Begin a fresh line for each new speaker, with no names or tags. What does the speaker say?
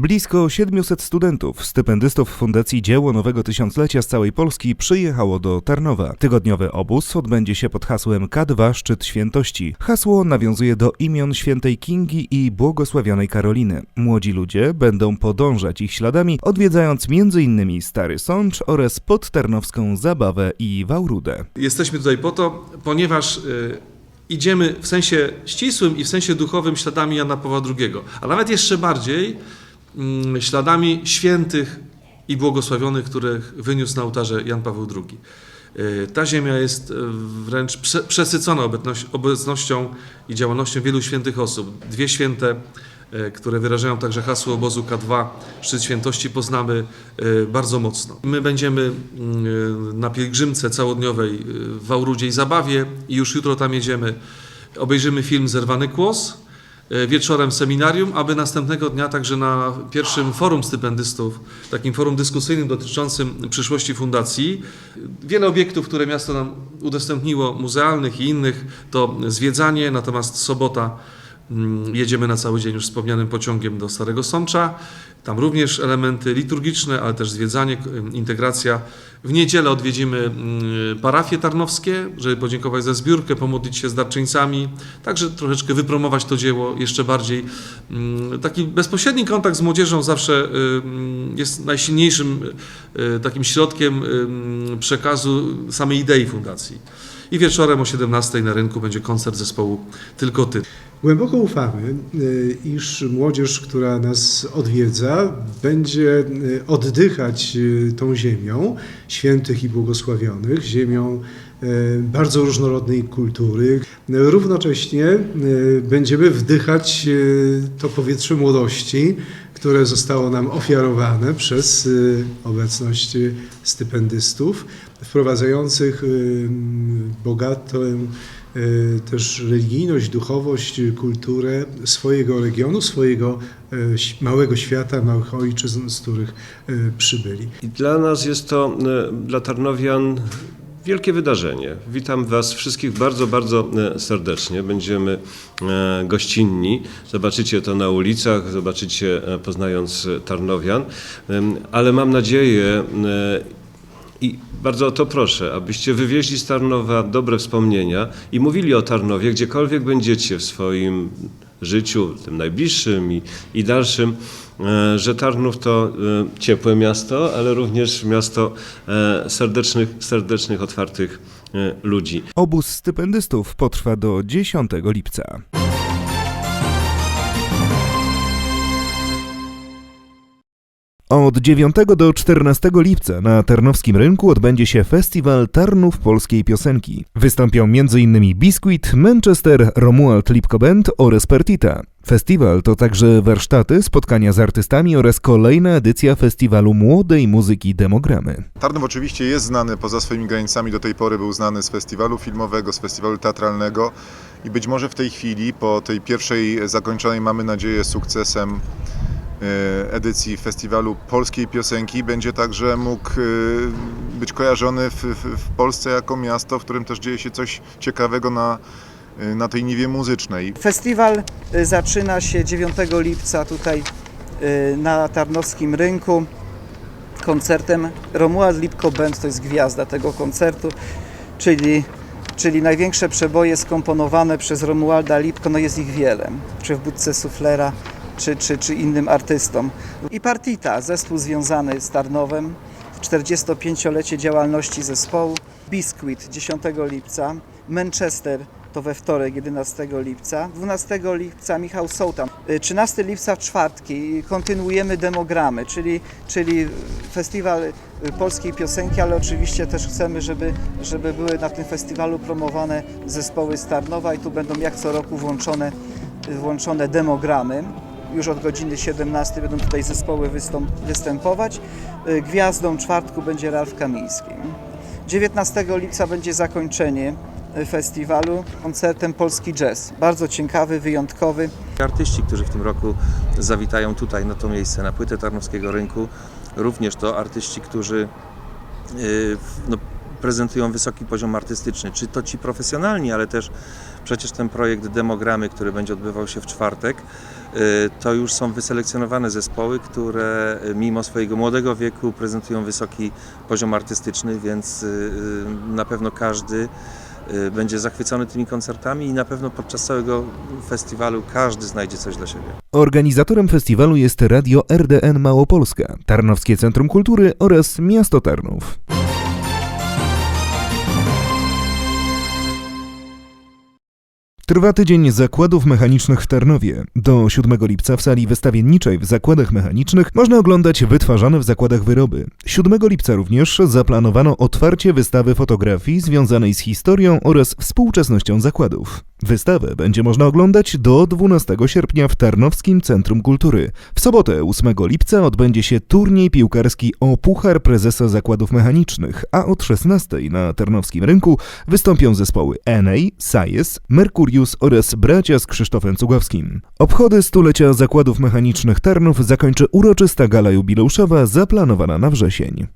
Blisko 700 studentów, stypendystów Fundacji Dzieło Nowego Tysiąclecia z całej Polski przyjechało do Tarnowa. Tygodniowy obóz odbędzie się pod hasłem K2 Szczyt Świętości. Hasło nawiązuje do imion świętej Kingi i błogosławionej Karoliny. Młodzi ludzie będą podążać ich śladami, odwiedzając m.in. Stary Sącz oraz podtarnowską Zabawę i Wałrudę.
Jesteśmy tutaj po to, ponieważ y, idziemy w sensie ścisłym i w sensie duchowym śladami Jana Pawła II, a nawet jeszcze bardziej śladami świętych i błogosławionych, których wyniósł na ołtarze Jan Paweł II. Y, Ta ziemia jest y, wręcz prze- przesycona obecnością i działalnością wielu świętych osób. Dwie święte, y, które wyrażają także hasło obozu K2, Szczyt Świętości, poznamy bardzo mocno. My będziemy y, na pielgrzymce całodniowej w Wałrudzie i Zabawie i już jutro tam jedziemy. Obejrzymy film Zerwany Kłos, wieczorem w seminarium, aby następnego dnia także na pierwszym forum stypendystów, takim forum dyskusyjnym dotyczącym przyszłości fundacji. Wiele obiektów, które miasto nam udostępniło, muzealnych i innych, to zwiedzanie, natomiast sobota jedziemy na cały dzień już wspomnianym pociągiem do Starego Sącza. Tam również elementy liturgiczne, ale też zwiedzanie, integracja. W niedzielę odwiedzimy mm, parafie tarnowskie, żeby podziękować za zbiórkę, pomodlić się z darczyńcami, także troszeczkę wypromować to dzieło jeszcze bardziej. Mm, Taki bezpośredni kontakt z młodzieżą zawsze jest najsilniejszym y, takim środkiem przekazu samej idei fundacji. I wieczorem o 17 na rynku będzie koncert zespołu Tylko Ty.
Głęboko ufamy, y, iż młodzież, która nas odwiedza, będzie y, oddychać y, tą ziemią świętych i błogosławionych, ziemią bardzo różnorodnej kultury. Równocześnie będziemy wdychać to powietrze młodości, które zostało nam ofiarowane przez obecność stypendystów, wprowadzających bogatą też religijność, duchowość, y, kulturę swojego regionu, swojego y, małego świata, małych ojczyzn, z których y, przybyli.
I dla nas jest to, dla Tarnowian, wielkie wydarzenie. Witam Was wszystkich bardzo, bardzo serdecznie. Będziemy gościnni. Zobaczycie to na ulicach, zobaczycie poznając Tarnowian. Ale mam nadzieję, i bardzo o to proszę, abyście wywieźli z Tarnowa dobre wspomnienia i mówili o Tarnowie, gdziekolwiek będziecie w swoim życiu, tym najbliższym i, i dalszym, e, że Tarnów to e, ciepłe miasto, ale również miasto e, serdecznych, serdecznych otwartych ludzi.
Obóz stypendystów potrwa do 10 lipca. Od 9 do 14 lipca na Tarnowskim Rynku odbędzie się festiwal Tarnów Polskiej Piosenki. Wystąpią m.in. Biscuit, Manchester, Romuald Lipko Band oraz Pertita. Festiwal to także warsztaty, spotkania z artystami oraz kolejna edycja festiwalu młodej muzyki Demogramy.
Tarnów oczywiście jest znany poza swoimi granicami, do tej pory był znany z festiwalu filmowego, z festiwalu teatralnego i być może w tej chwili, po tej pierwszej zakończonej, mamy nadzieję, sukcesem edycji festiwalu polskiej piosenki, będzie także mógł e, być kojarzony w, w, Polsce jako miasto, w którym też dzieje się coś ciekawego na, e, na tej niwie muzycznej.
Festiwal zaczyna się 9 lipca tutaj na Tarnowskim Rynku. Koncertem Romuald Lipko Band, to jest gwiazda tego koncertu, czyli, czyli największe przeboje skomponowane przez Romualda Lipko, no jest ich wiele, czy w Budce Suflera, czy, czy, czy innym artystom. I Partita, zespół związany z Tarnowem, 45-lecie działalności zespołu, Biscuit 10 lipca, Manchester to we wtorek 11 lipca, 12 lipca Michał Sołtan, Y, 13 lipca w czwartki kontynuujemy demogramy, czyli, czyli festiwal polskiej piosenki, ale oczywiście też chcemy, żeby, żeby były na tym festiwalu promowane zespoły z Tarnowa i tu będą jak co roku włączone, włączone demogramy. Już od godziny 17 będą tutaj zespoły występować. Y, Gwiazdą czwartku będzie Ralf Kamiński. 19 lipca będzie zakończenie y, festiwalu koncertem Polski Jazz. Bardzo ciekawy, wyjątkowy.
Artyści, którzy w tym roku zawitają tutaj na to miejsce, na płytę Tarnowskiego Rynku, również to artyści, którzy y, no, prezentują wysoki poziom artystyczny. Czy to ci profesjonalni, ale też przecież ten projekt Demogramy, który będzie odbywał się w czwartek, to już są wyselekcjonowane zespoły, które y, mimo swojego młodego wieku prezentują wysoki poziom artystyczny, więc y, y, na pewno każdy y, będzie zachwycony tymi koncertami i na pewno podczas całego festiwalu każdy znajdzie coś dla siebie.
Organizatorem festiwalu jest Radio RDN Małopolska, Tarnowskie Centrum Kultury oraz Miasto Tarnów. Trwa tydzień zakładów mechanicznych w Tarnowie. Do 7 lipca w sali wystawienniczej w zakładach mechanicznych można oglądać wytwarzane w zakładach wyroby. 7 lipca również zaplanowano otwarcie wystawy fotografii związanej z historią oraz współczesnością zakładów. Wystawę będzie można oglądać do 12 sierpnia w Tarnowskim Centrum Kultury. W sobotę 8 lipca odbędzie się turniej piłkarski o Puchar Prezesa Zakładów Mechanicznych, a od 16 na Tarnowskim Rynku wystąpią zespoły Enej, Sajes, Mercurius oraz bracia z Krzysztofem Cugowskim. Obchody stulecia Zakładów Mechanicznych Tarnów zakończy uroczysta gala jubileuszowa zaplanowana na wrzesień.